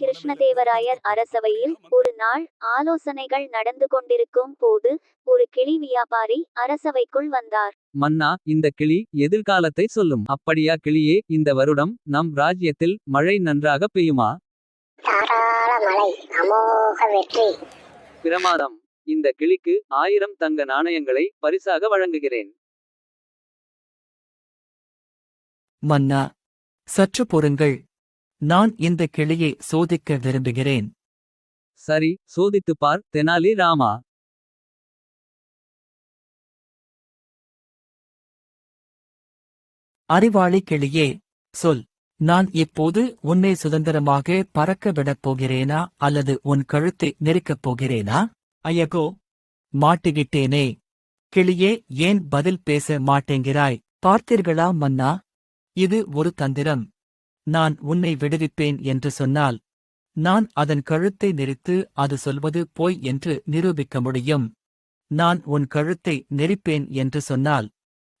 கிருஷ்ணதேவராயர் அரசவையில் ஒரு நாள் ஆலோசனைகள் நடந்து கொண்டிருக்கும் போது ஒரு கிளி வியாபாரி அரசவைக்குள் வந்தார். மன்னா இந்த கிளி எதிர்காலத்தை சொல்லும். அப்படியா கிளியே இந்த வருடம் நம் ராஜ்யத்தில் மழை நன்றாக பெய்யுமா? தாராள மழை அமோக வெற்றி. பிரமாதம். இந்த கிளிக்கு ஆயிரம் தங்க நாணயங்களை பரிசாக வழங்குகிறேன். மன்னா சற்று பொறுங்கள். நான் இந்த கிளியை சோதிக்க விரும்புகிறேன். சரி சோதித்துப் பார் தெனாலி ராமா. அறிவாளி கிளியே சொல். நான் இப்போது உன்னை சுதந்திரமாக பறக்க விடப் போகிறேனா அல்லது உன் கழுத்தை நெரிக்கப் போகிறேனா? ஐயகோ மாட்டிக்கிட்டேனே. கிளியே ஏன் பதில் பேச மாட்டேங்கிறாய்? பார்த்தீர்களா மன்னா? இது ஒரு தந்திரம். நான் உன்னை விடுவிப்பேன் என்று சொன்னால் நான் அதன் கழுத்தை நெரித்து அது சொல்வது போய் என்று நிரூபிக்க முடியும். நான் உன் கழுத்தை நெரிப்பேன் என்று சொன்னால்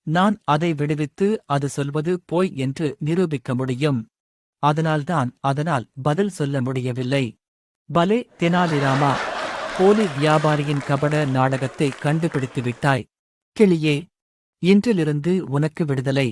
நான் அதை விடுவித்து அது சொல்வது போய் என்று நிரூபிக்க முடியும். அதனால்தான் அதனால் பதில் சொல்ல முடியவில்லை. பலே தெனாலிராமா போலி வியாபாரியின் கபட நாடகத்தை கண்டுபிடித்து விட்டாய் கிளியே இன்றிலிருந்து உனக்கு விடுதலை.